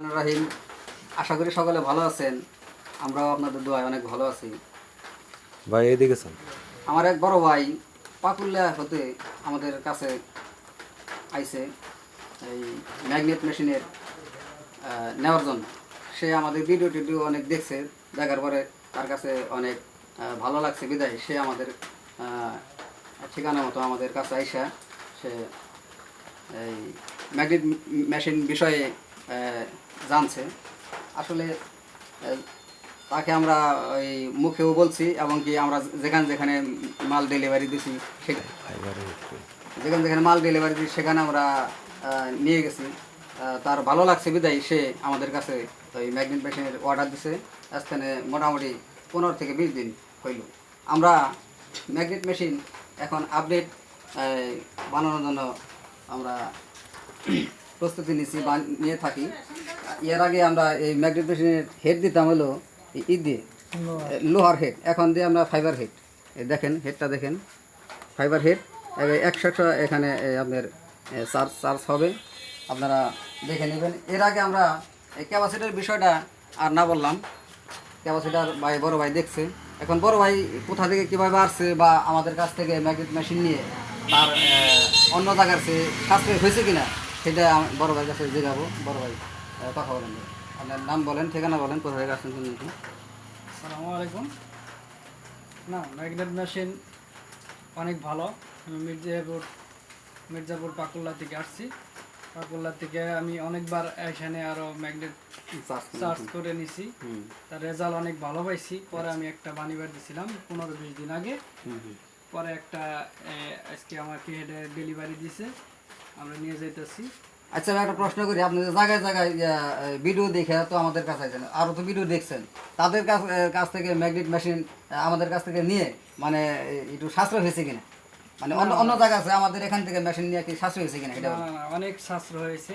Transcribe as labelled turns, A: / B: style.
A: রাহিম আশা করি সকলে ভালো আছেন। আমরাও আপনাদের দোয়ায় অনেক ভালো আছি।
B: ভাই এদিকে
A: আমার এক বড় ভাই পাকুল্লা হতে আমাদের কাছে আইছে এই ম্যাগনেট মেশিনের নেওয়ার জন্য। সে আমাদের ভিডিও টিডিও অনেক দেখছে দেখার পরে তার কাছে অনেক ভালো লাগছে বিদায়। সে আমাদের ঠিকানা মতো আমাদের কাছে আইসা সে এই ম্যাগনেট মেশিন বিষয়ে জানছে। আসলে তাকে আমরা ওই মুখেও বলছি এবং কি আমরা যেখানে যেখানে মাল ডেলিভারি দিছি যেখানে যেখানে মাল ডেলিভারি দিই সেখানে আমরা নিয়ে গেছি। তার ভালো লাগছে বিদায়, সে আমাদের কাছে ওই ম্যাগনেট মেশিনের অর্ডার দিছে। স্থানে মোটামুটি পনেরো থেকে বিশ দিন হইল। আমরা ম্যাগনেট মেশিন এখন আপডেট বানানোর জন্য আমরা প্রস্তুতি নিচ্ছি বা নিয়ে থাকি। এর আগে আমরা এই ম্যাগনেট মেশিনের হেড দিতাম হলো ই দিয়ে। লোহার। হেড এখন দিয়ে আমরা ফাইবার হেড দেখেন হেডটা দেখেন। ফাইবার হেড একশো একশো এখানে আপনার চার্জ চার্জ হবে। আপনারা দেখে নেবেন। এর আগে আমরা এই ক্যাপাসিটির বিষয়টা আর না বললাম। ক্যাপাসিটার ভাই বড় ভাই দেখছে। এখন বড় ভাই কোথা থেকে কীভাবে আসছে বা আমাদের কাছ থেকে ম্যাগনেট মেশিন নিয়ে তার অন্য জায়গার সে সাশ্রয় হয়েছে কিনা সেটা বড় ভাইয়ের কাছে জিগাবো। বড় ভাই। কথা বলেন আপনার নাম বলেন ঠিকানা বলেন কোথা থেকে আসছেন শুনুন
C: আসসালামু আলাইকুম। না ম্যাগনেট মেশিন অনেক ভালো। আমি মির্জাপুর মির্জাপুর পাকুল্লা থেকে আসছি। পাকুল্লা থেকে আমি অনেকবার এখানে আরও ম্যাগনেট
A: চার্জ
C: করে নিছি।
A: হুম।
C: তার রেজাল্ট অনেক ভালো পাইছি। পরে আমি একটা বানিবার দিছিলাম পনেরো বিশ দিন আগে। পরে একটা আজকে আমাকে ডেলিভারি দিছে। আমরা নিয়ে যাইতেছি।
A: আচ্ছা আমি একটা প্রশ্ন করি। আপনি জায়গায় জায়গায় ভিডিও দেখে তো আমাদের কাছে আছেন আরও তো ভিডিও দেখছেন। তাদের কাছ কাছ থেকে ম্যাগনেট মেশিন আমাদের কাছ থেকে নিয়ে মানে একটু সাশ্রয় হয়েছে কিনা? মানে অন্য অন্য জায়গা আছে আমাদের এখান থেকে মেশিন নিয়ে কি সাশ্রয় হয়েছে কিনা? এটা
C: অনেক সাশ্রয় হয়েছে।